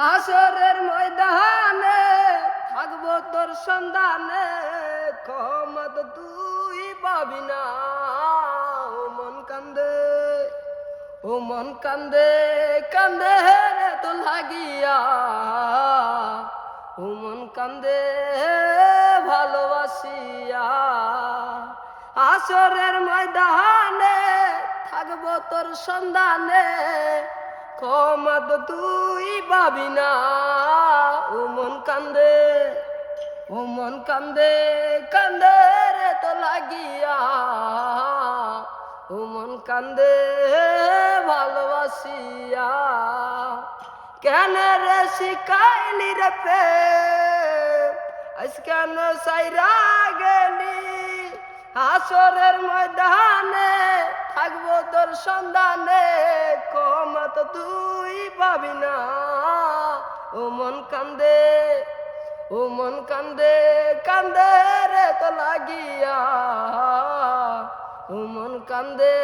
হাসরের ময়দানে থাকব তোর সন্ধানে। ক্ষমত তুই পাবি না, ও মন কান্দে, ও মন কান্দে কান্দে রে তো লাগিয়া। ও মন কান্দে, ভালোবাসিয়া। আসরের ময়দানে থাকব তোর সন্ধানে। কমাদ তুই পাবি না। ও মন কান্দে, ও মন কান্দে কান্দে রে তো লাগিয়া। ও মন কান্দে, ভালোবাসিয়া। কেন রে শিখাইলি রে প্রেম? আজ কেন সাইরা গেলি? হাসরের ময়দানে থাকব তোর সন্ধানে। পাবি না। ও মন কান্দে, ও মন কান্দে কান্দে রে তো লাগিয়া। ও মন কান্দে